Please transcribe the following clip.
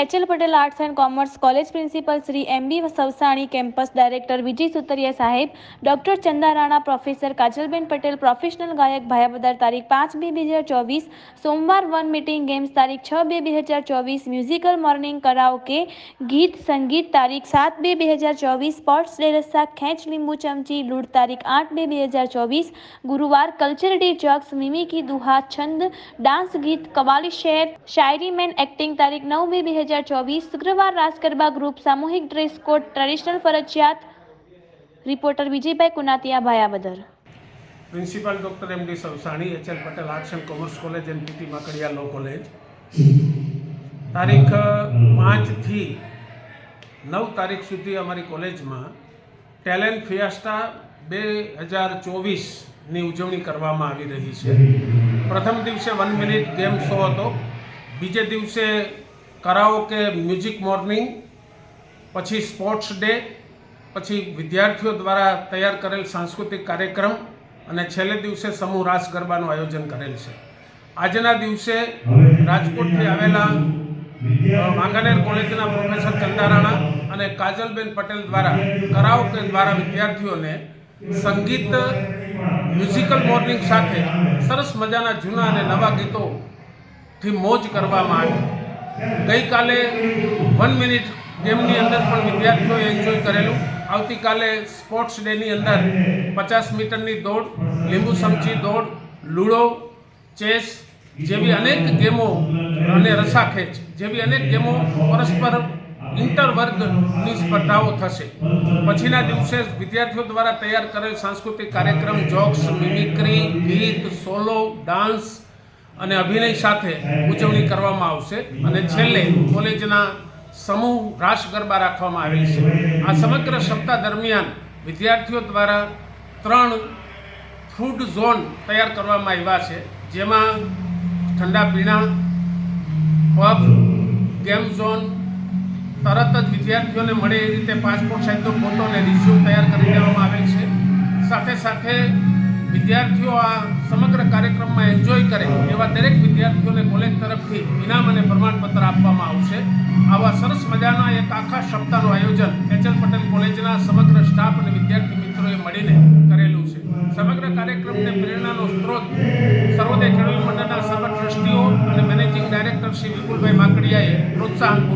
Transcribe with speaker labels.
Speaker 1: H L Patel arts and commerce college principal Shri M B Savsani campus director Vijay Sutariya Saheb doctor Chanda Rana professor Kajalben Patel professional ગાયક ભાયાબદર તારીખ પાંચ બે બે હજાર ચોવીસ સોમવાર વન મીટિંગ ગેમ્સ તારીખ છ બે બે હજાર ચોવીસ મ્યુઝિકલ મોર્નિંગ કરાઓકે ગીત સંગીત તારીખ સાત બે બે હજાર ચોવીસ સ્પોર્ટ્સ ડે રસ્સા ખેંચ લીંબુ ચમચી લૂડ તારીખ આઠ બે બે હજાર ચોવીસ ગુરુવાર કલ્ચર ડે જોક્સ મિમિકી દુહા છંદ ડાન્સ ગીત કવાલી શેર શાયરી મેન એક્ટિંગ તારીખ નવ બે બે હજાર ચોવીસ શુક્રવાર રાસ ગરબા ગ્રુપ સામૂહિક ડ્રેસ કોડ ટ્રેડિશનલ ફરજિયાત reporter Vijaybhai Kunatiya Bhayavadar
Speaker 2: principal doctor M D Savsani, H L Patel, arts and commerce college and P T Makadiya law college. તારીખ પાંચથી નવ તારીખ સુધી અમારી કોલેજમાં ટેલેન્ટ ફિયાસ્ટા બે હજાર ચોવીસની ઉજવણી કરવામાં આવી રહી છે. પ્રથમ દિવસે વન મિનિટ ગેમ શો હતો. બીજે દિવસે કરાઓકે મ્યુઝિક મોર્નિંગ, પછી સ્પોર્ટ્સ ડે, પછી વિદ્યાર્થીઓ દ્વારા તૈયાર કરેલ સાંસ્કૃતિક કાર્યક્રમ અને છેલ્લે દિવસે સમૂહ રાસ ગરબાનું આયોજન કરેલ છે. આજના દિવસે રાજકોટથી આવેલા વાંકાનેર કોલેજના પ્રોફેસર ચંદારાણા અને કાજલબેન પટેલ દ્વારા, કરાઓકે દ્વારા વિદ્યાર્થીઓને સંગીત, મ્યુઝિકલ મોર્નિંગ સાથે સરસ મજાના જૂના અને નવા ગીતોથી મોજ કરવામાં આવી. ગઈકાલે વન મિનિટ ગેમની અંદર પણ વિદ્યાર્થીઓએ એન્જોય કરેલું. આવતીકાલે સ્પોર્ટ્સ ડેની અંદર પચાસ મીટરની દોડ, લીંબુ સમચી દોડ, લૂડો, ચેસ જેવી અનેક ગેમો અને રસાખેંચ જેવી અનેક ગેમો પરસ્પર ઇન્ટરવર્ગની સ્પર્ધાઓ થશે. પછીના દિવસે વિદ્યાર્થીઓ દ્વારા તૈયાર કરેલ સાંસ્કૃતિક કાર્યક્રમ, જોક્સ મિમિક્રી ગીત સોલો ડાન્સ અને અભિનય સાથે ઉજવણી કરવામાં આવશે. અને છેલ્લે કોલેજના સમૂહ રાસ ગરબા રાખવામાં આવેલ છે. આ સમગ્ર સપ્તાહ દરમિયાન વિદ્યાર્થીઓ દ્વારા ત્રણ ફૂડ ઝોન તૈયાર કરવામાં આવ્યા છે. જેમાં ઠંડા પીણા, પબ, ગેમ ઝોન, તરત જ વિદ્યાર્થીઓને મળે એ રીતે પાસપોર્ટ, સાઇઝનો ફોટો અને રિઝ્યુમ તૈયાર કરી દેવામાં આવેલ છે. સાથે સાથે વિદ્યાર્થીઓ આ સમગ્ર કાર્યક્રમમાં એન્જોય કરે એવા દરેક વિદ્યાર્થીઓને કોલેજ તરફથી ઇનામ અને પ્રમાણપત્ર આપવામાં આવશે. આવા સરસ મજાના એક આખા સપ્તાહનું આયોજન એચએલ પટેલ કોલેજના સમગ્ર સ્ટાફ અને વિદ્યાર્થી મિત્રોએ મળીને કરેલું છે. સમગ્ર કાર્યક્રમને પ્રેરણાનો સ્ત્રોત સર્વોદય ખેડૂત મંડળના સભા ટ્રસ્ટીઓ અને મેનેજિંગ ડાયરેક્ટર શ્રી વિપુલભાઈ માકડિયાએ પ્રોત્સાહન પૂરું